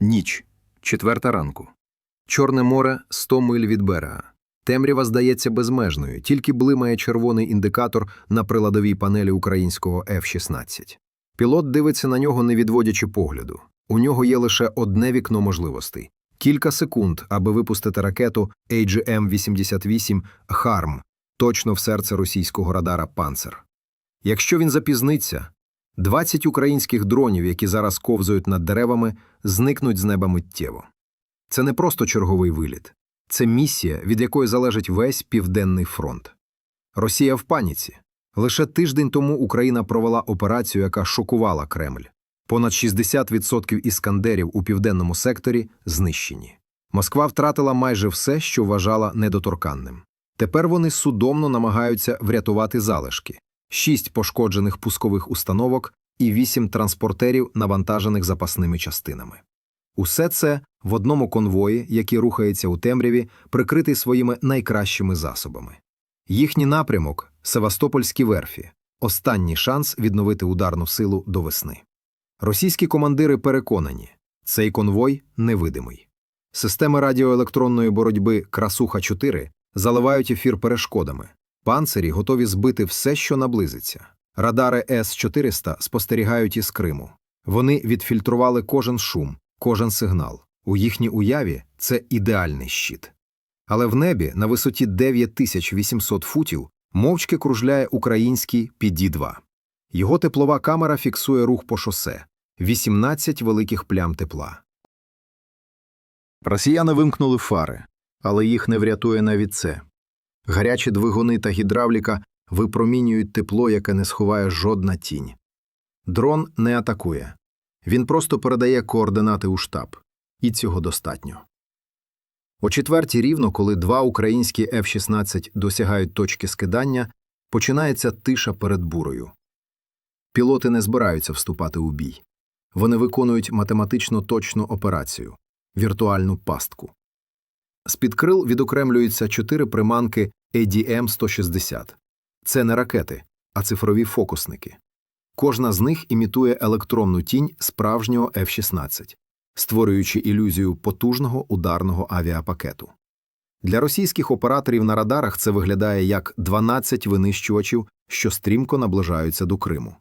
Ніч, четверта ранку. Чорне море 100 миль від берега. Темрява здається безмежною, тільки блимає червоний індикатор на приладовій панелі українського F-16. Пілот дивиться на нього, не відводячи погляду. У нього є лише одне вікно можливостей кілька секунд, аби випустити ракету AGM-88 «Харм» точно в серце російського радара «Панцер». Якщо він запізниться, 20 українських дронів, які зараз ковзають над деревами, зникнуть з неба миттєво. Це не просто черговий виліт, це місія, від якої залежить весь південний фронт. Росія в паніці. Лише тиждень тому Україна провела операцію, яка шокувала Кремль. Понад 60% іскандерів у південному секторі знищені. Москва втратила майже все, що вважала недоторканним. Тепер вони судомно намагаються врятувати залишки: шість пошкоджених пускових установок і вісім транспортерів, навантажених запасними частинами. Усе це в одному конвої, який рухається у темряві, прикритий своїми найкращими засобами. Їхній напрямок Севастопольські верфі, останній шанс відновити ударну силу до весни. Російські командири переконані, цей конвой невидимий. Системи радіоелектронної боротьби Красуха 4 заливають ефір перешкодами. Панцирі готові збити все, що наблизиться. Радари С-400 спостерігають із Криму. Вони відфільтрували кожен шум, кожен сигнал. У їхній уяві це ідеальний щит. Але в небі на висоті 9800 футів мовчки кружляє український PD-2. Його теплова камера фіксує рух по шосе 18 великих плям тепла. Росіяни вимкнули фари, але їх не врятує навіть це. Гарячі двигуни та гідравліка випромінюють тепло, яке не сховає жодна тінь. Дрон не атакує. Він просто передає координати у штаб. І цього достатньо. О четвертій рівно, коли два українські F-16 досягають точки скидання, починається тиша перед бурою. Пілоти не збираються вступати у бій. Вони виконують математично точну операцію віртуальну пастку. З-під крил відокремлюються чотири приманки ADM-160. Це не ракети, а цифрові фокусники. Кожна з них імітує електронну тінь справжнього F-16, створюючи ілюзію потужного ударного авіапакету. Для російських операторів на радарах це виглядає як 12 винищувачів, що стрімко наближаються до Криму.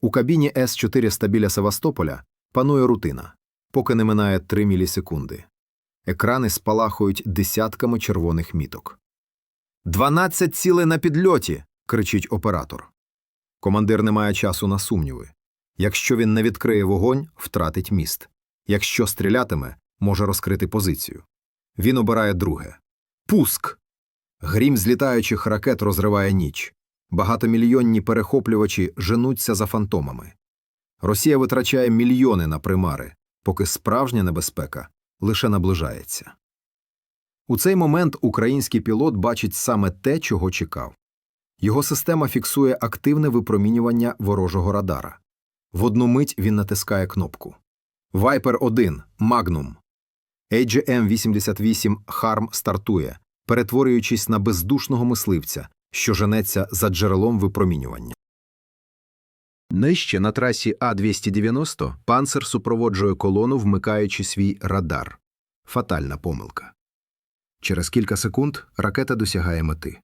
У кабіні С-400 біля Севастополя панує рутина, поки не минає 3 мілісекунди. Екрани спалахують десятками червоних міток. «12 цілей на підльоті. кричить оператор. Командир не має часу на сумніви. Якщо він не відкриє вогонь, втратить міст. Якщо стрілятиме, може розкрити позицію. Він обирає друге Пуск. Грім злітаючих ракет розриває ніч. Багатомільйонні перехоплювачі женуться за фантомами. Росія витрачає мільйони на примари, поки справжня небезпека лише наближається. У цей момент український пілот бачить саме те, чого чекав. Його система фіксує активне випромінювання ворожого радара. В одну мить він натискає кнопку. Viper 1 Magnum. AGM-88 Харм стартує, перетворюючись на бездушного мисливця, що женеться за джерелом випромінювання. Нижче на трасі А-290 панцер супроводжує колону, вмикаючи свій радар. Фатальна помилка. Через кілька секунд ракета досягає мети.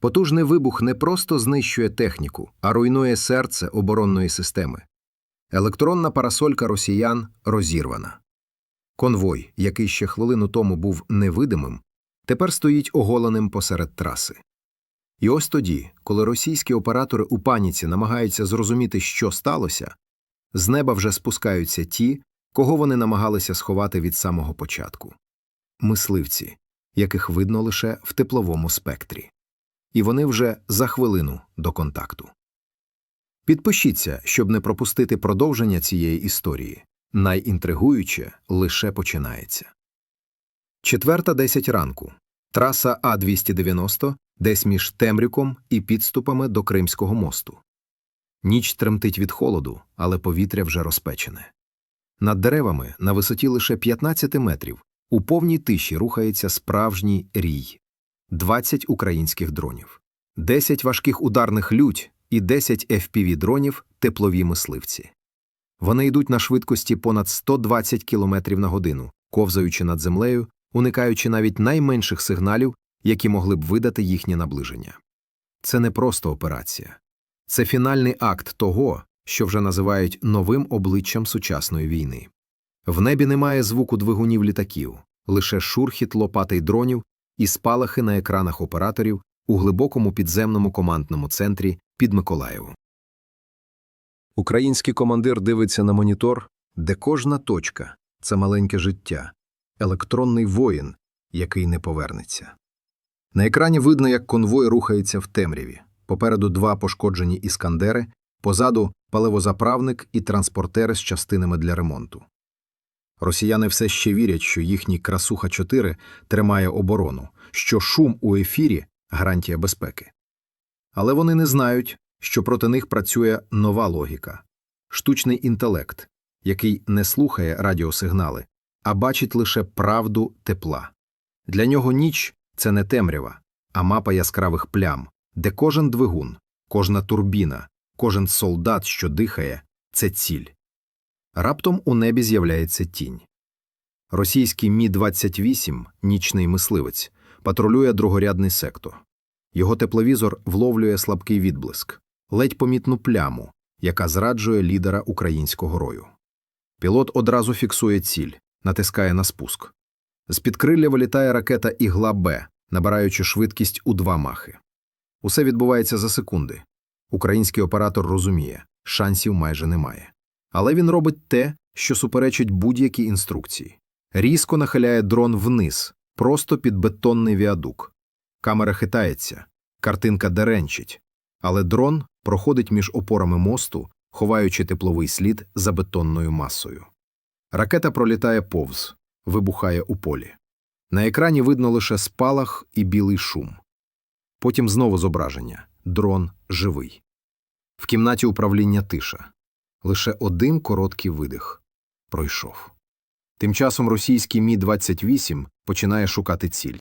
Потужний вибух не просто знищує техніку, а руйнує серце оборонної системи. Електронна парасолька росіян розірвана. Конвой, який ще хвилину тому був невидимим, тепер стоїть оголеним посеред траси. І ось тоді, коли російські оператори у паніці намагаються зрозуміти, що сталося, з неба вже спускаються ті, кого вони намагалися сховати від самого початку мисливці, яких видно лише в тепловому спектрі. І вони вже за хвилину до контакту. Підпишіться, щоб не пропустити продовження цієї історії. Найінтригуюче лише починається. Четверта десять ранку. Траса А-290 десь між Темрюком і підступами до Кримського мосту. Ніч тремтить від холоду, але повітря вже розпечене. Над деревами на висоті лише 15 метрів у повній тиші рухається справжній рій 20 українських дронів, 10 важких ударних лють і 10 FPV-дронів теплові мисливці. Вони йдуть на швидкості понад 120 км на годину, ковзаючи над землею, уникаючи навіть найменших сигналів, які могли б видати їхнє наближення. Це не просто операція. Це фінальний акт того, що вже називають новим обличчям сучасної війни. В небі немає звуку двигунів літаків, лише шурхіт лопатий дронів і спалахи на екранах операторів у глибокому підземному командному центрі під Миколаєвом. Український командир дивиться на монітор, де кожна точка це маленьке життя, електронний воїн, який не повернеться. На екрані видно, як конвой рухається в темряві. Попереду два пошкоджені іскандери, позаду паливозаправник і транспортери з частинами для ремонту. Росіяни все ще вірять, що їхній Красуха-4 тримає оборону, що шум у ефірі гарантія безпеки. Але вони не знають, що проти них працює нова логіка штучний інтелект, який не слухає радіосигнали, а бачить лише правду тепла. Для нього ніч це не темрява, а мапа яскравих плям, де кожен двигун, кожна турбіна, кожен солдат, що дихає, це ціль. Раптом у небі з'являється тінь. Російський Мі-28, нічний мисливець, патрулює другорядний сектор. Його тепловізор вловлює слабкий відблиск, ледь помітну пляму, яка зраджує лідера українського рою. Пілот одразу фіксує ціль, натискає на спуск. З підкрилля вилітає ракета Ігла Б, набираючи швидкість у два махи. Усе відбувається за секунди. Український оператор розуміє, шансів майже немає. Але він робить те, що суперечить будь-якій інструкції. Різко нахиляє дрон вниз, просто під бетонний віадук. Камера хитається, картинка деренчить, але дрон проходить між опорами мосту, ховаючи тепловий слід за бетонною масою. Ракета пролітає повз, вибухає у полі. На екрані видно лише спалах і білий шум. Потім знову зображення дрон живий. В кімнаті управління тиша. Лише один короткий видих. Пройшов. Тим часом російський Мі-28 починає шукати ціль.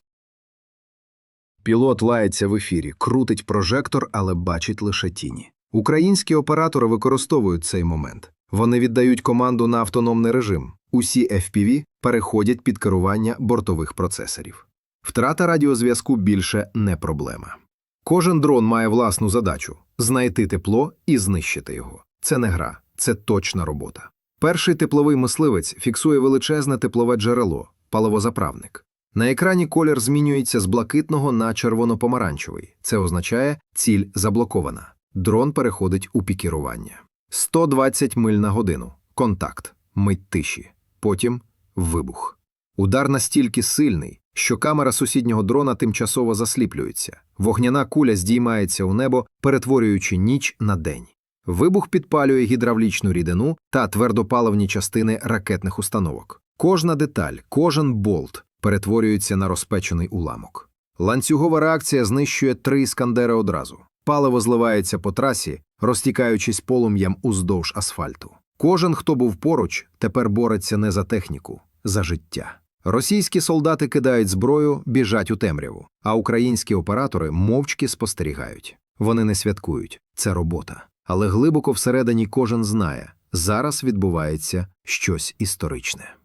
Пілот лається в ефірі, крутить прожектор, але бачить лише тіні. Українські оператори використовують цей момент. Вони віддають команду на автономний режим. Усі FPV переходять під керування бортових процесорів. Втрата радіозв'язку більше не проблема. Кожен дрон має власну задачу знайти тепло і знищити його. Це не гра, це точна робота. Перший тепловий мисливець фіксує величезне теплове джерело паливозаправник. На екрані колір змінюється з блакитного на червоно-помаранчевий. Це означає, ціль заблокована. Дрон переходить у пікірування. 120 миль на годину. Контакт. Мить тиші. Потім вибух. Удар настільки сильний, що камера сусіднього дрона тимчасово засліплюється. Вогняна куля здіймається у небо, перетворюючи ніч на день. Вибух підпалює гідравлічну рідину та твердопаливні частини ракетних установок. Кожна деталь, кожен болт перетворюється на розпечений уламок. Ланцюгова реакція знищує три іскандери одразу. Паливо зливається по трасі, розтікаючись полум'ям уздовж асфальту. Кожен, хто був поруч, тепер бореться не за техніку, за життя. Російські солдати кидають зброю, біжать у темряву, а українські оператори мовчки спостерігають. Вони не святкують, це робота. Але глибоко всередині кожен знає, зараз відбувається щось історичне.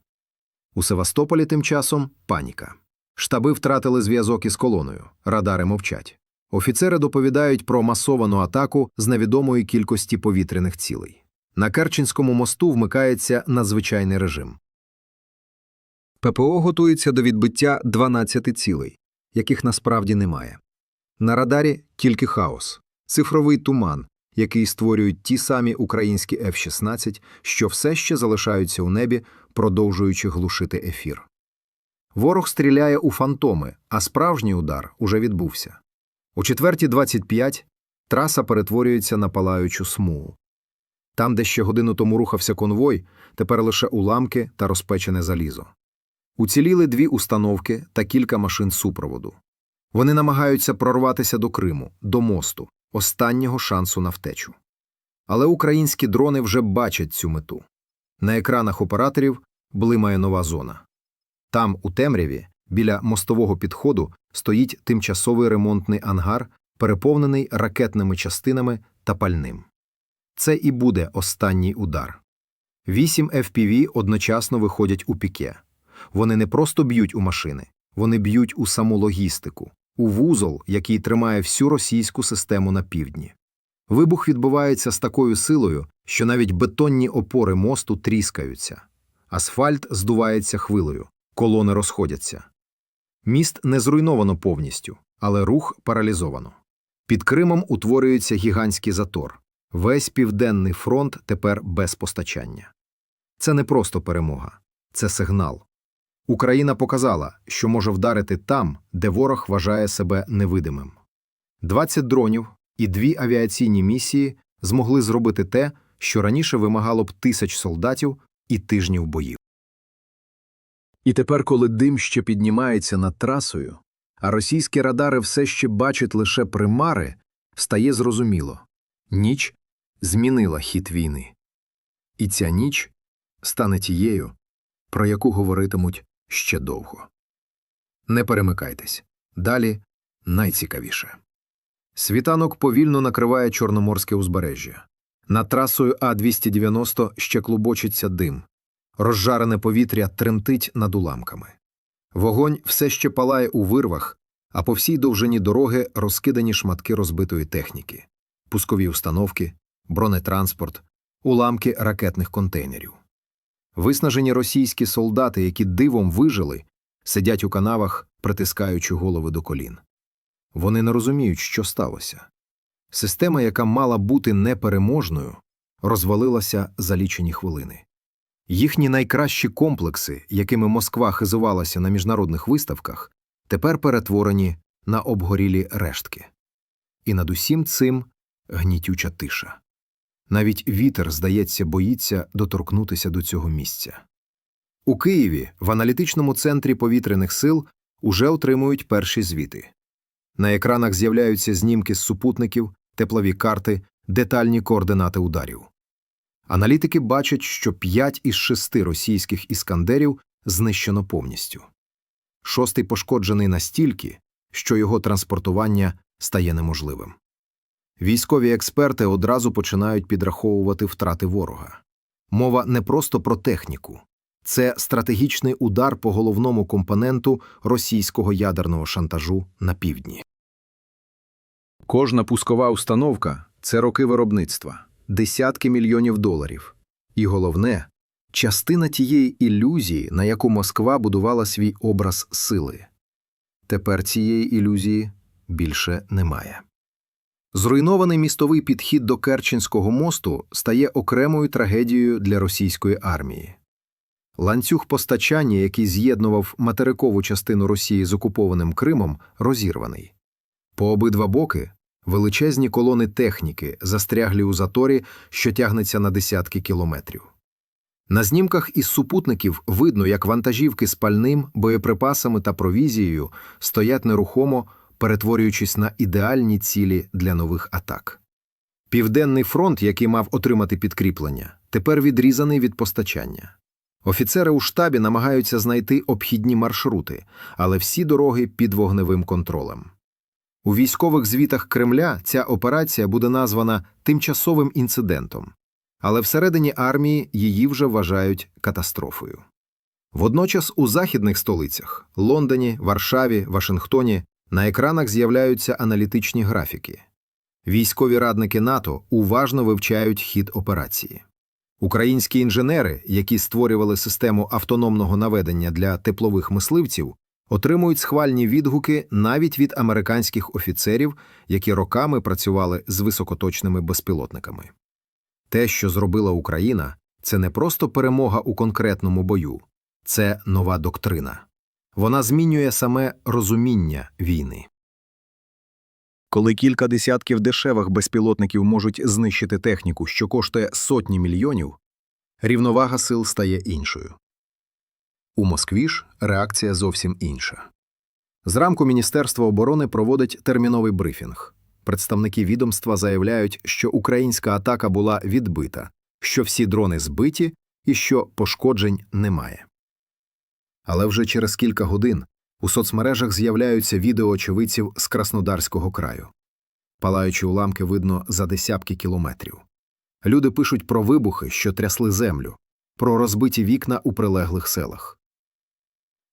У Севастополі тим часом паніка. Штаби втратили зв'язок із колоною, радари мовчать. Офіцери доповідають про масовану атаку з невідомої кількості повітряних цілей. На Керченському мосту вмикається надзвичайний режим. ППО готується до відбиття 12 цілей, яких насправді немає. На радарі тільки хаос, цифровий туман, який створюють ті самі українські F-16, що все ще залишаються у небі, продовжуючи глушити ефір. Ворог стріляє у фантоми, а справжній удар уже відбувся. О 4.25 траса перетворюється на палаючу смугу. Там, де ще годину тому рухався конвой, тепер лише уламки та розпечене залізо. Уціліли дві установки та кілька машин супроводу. Вони намагаються прорватися до Криму, до мосту, останнього шансу на втечу. Але українські дрони вже бачать цю мету. На екранах операторів блимає нова зона. Там, у темряві, біля мостового підходу, стоїть тимчасовий ремонтний ангар, переповнений ракетними частинами та пальним. Це і буде останній удар. Вісім FPV одночасно виходять у піке. Вони не просто б'ють у машини, вони б'ють у саму логістику, у вузол, який тримає всю російську систему на півдні. Вибух відбувається з такою силою, що навіть бетонні опори мосту тріскаються. Асфальт здувається хвилею, колони розходяться. Міст не зруйновано повністю, але рух паралізовано. Під Кримом утворюється гігантський затор. Весь південний фронт тепер без постачання. Це не просто перемога, це сигнал. Україна показала, що може вдарити там, де ворог вважає себе невидимим. 20 дронів і дві авіаційні місії змогли зробити те, що раніше вимагало б тисяч солдатів і тижнів боїв. І тепер, коли дим ще піднімається над трасою, а російські радари все ще бачать лише примари, стає зрозуміло – ніч змінила хід війни. І ця ніч стане тією, про яку говоритимуть ще довго. Не перемикайтесь. Далі найцікавіше. Світанок повільно накриває Чорноморське узбережжя. Над трасою А-290 ще клубочиться дим. Розжарене повітря тремтить над уламками. Вогонь все ще палає у вирвах, а по всій довжині дороги розкидані шматки розбитої техніки, пускові установки, бронетранспорт, уламки ракетних контейнерів. Виснажені російські солдати, які дивом вижили, сидять у канавах, притискаючи голови до колін. Вони не розуміють, що сталося. Система, яка мала бути непереможною, розвалилася за лічені хвилини. Їхні найкращі комплекси, якими Москва хизувалася на міжнародних виставках, тепер перетворені на обгорілі рештки. І над усім цим гнітюча тиша. Навіть вітер, здається, боїться доторкнутися до цього місця. У Києві, в аналітичному центрі повітряних сил, уже отримують перші звіти. На екранах з'являються знімки з супутників, теплові карти, детальні координати ударів. Аналітики бачать, що 5 із 6 російських іскандерів знищено повністю. Шостий пошкоджений настільки, що його транспортування стає неможливим. Військові експерти одразу починають підраховувати втрати ворога. Мова не просто про техніку. Це стратегічний удар по головному компоненту російського ядерного шантажу на півдні. Кожна пускова установка це роки виробництва, десятки мільйонів доларів. І головне частина тієї ілюзії, на яку Москва будувала свій образ сили. Тепер цієї ілюзії більше немає. Зруйнований містовий підхід до Керченського мосту стає окремою трагедією для російської армії. Ланцюг постачання, який з'єднував материкову частину Росії з окупованим Кримом, розірваний. По обидва боки величезні колони техніки застряглі у заторі, що тягнеться на десятки кілометрів. На знімках із супутників видно, як вантажівки з пальним, боєприпасами та провізією стоять нерухомо, перетворюючись на ідеальні цілі для нових атак. Південний фронт, який мав отримати підкріплення, тепер відрізаний від постачання. Офіцери у штабі намагаються знайти обхідні маршрути, але всі дороги під вогневим контролем. У військових звітах Кремля ця операція буде названа тимчасовим інцидентом, але всередині армії її вже вважають катастрофою. Водночас у західних столицях Лондоні, Варшаві, Вашингтоні на екранах з'являються аналітичні графіки. Військові радники НАТО уважно вивчають хід операції. Українські інженери, які створювали систему автономного наведення для теплових мисливців, отримують схвальні відгуки навіть від американських офіцерів, які роками працювали з високоточними безпілотниками. Те, що зробила Україна, це не просто перемога у конкретному бою, це нова доктрина. Вона змінює саме розуміння війни. Коли кілька десятків дешевих безпілотників можуть знищити техніку, що коштує сотні мільйонів, рівновага сил стає іншою. У Москві ж реакція зовсім інша. Зранку Міністерство оборони проводить терміновий брифінг. Представники відомства заявляють, що українська атака була відбита, що всі дрони збиті і що пошкоджень немає. Але вже через кілька годин у соцмережах з'являються відео очевидців з Краснодарського краю. Палаючі уламки видно за десятки кілометрів. Люди пишуть про вибухи, що трясли землю, про розбиті вікна у прилеглих селах.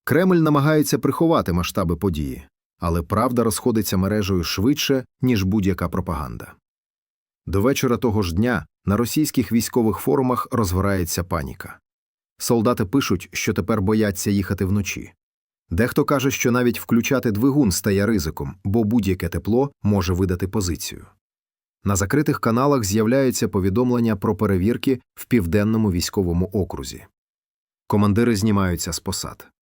Кремль намагається приховати масштаби події, але правда розходиться мережею швидше, ніж будь-яка пропаганда. До вечора того ж дня на російських військових форумах розгорається паніка. Солдати пишуть, що тепер бояться їхати вночі. Дехто каже, що навіть включати двигун стає ризиком, бо будь-яке тепло може видати позицію. На закритих каналах з'являються повідомлення про перевірки в південному військовому окрузі. Командири знімаються з посад.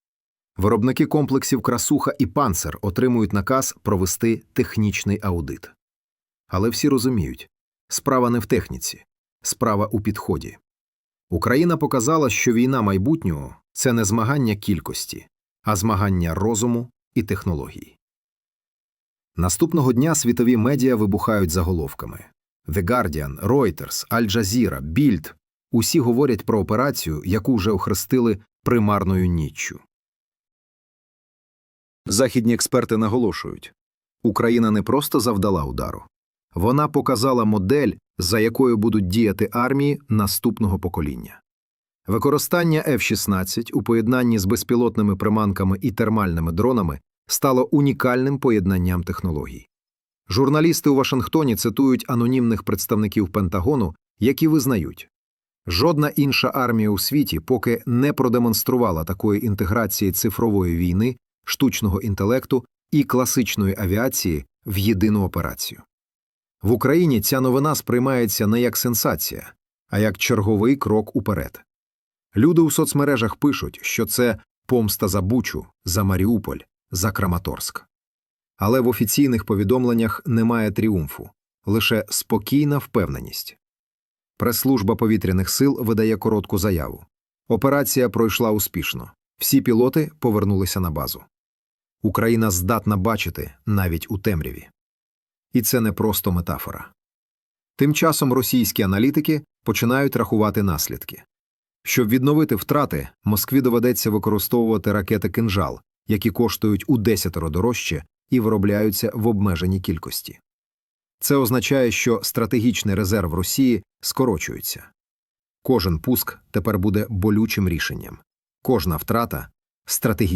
Виробники комплексів Красуха і Панцер отримують наказ провести технічний аудит. Але всі розуміють справа не в техніці, справа у підході. Україна показала, що війна майбутнього це не змагання кількості, а змагання розуму і технологій. Наступного дня світові медіа вибухають заголовками. The Guardian, Reuters, Al Jazeera, Bild – усі говорять про операцію, яку вже охрестили примарною ніччю. Західні експерти наголошують Україна не просто завдала удару, вона показала модель, за якою будуть діяти армії наступного покоління. Використання F-16 у поєднанні з безпілотними приманками і термальними дронами стало унікальним поєднанням технологій. Журналісти у Вашингтоні цитують анонімних представників Пентагону, які визнають жодна інша армія у світі поки не продемонструвала такої інтеграції цифрової війни, штучного інтелекту і класичної авіації в єдину операцію. В Україні ця новина сприймається не як сенсація, а як черговий крок уперед. Люди у соцмережах пишуть, що це помста за Бучу, за Маріуполь, за Краматорськ. Але в офіційних повідомленнях немає тріумфу, лише спокійна впевненість. Прес-служба повітряних сил видає коротку заяву. Операція пройшла успішно. Всі пілоти повернулися на базу. Україна здатна бачити навіть у темряві. І це не просто метафора. Тим часом російські аналітики починають рахувати наслідки. Щоб відновити втрати, Москві доведеться використовувати ракети «Кинжал», які коштують у десятеро дорожче і виробляються в обмеженій кількості. Це означає, що стратегічний резерв Росії скорочується. Кожен пуск тепер буде болючим рішенням, кожна втрата стратегічним.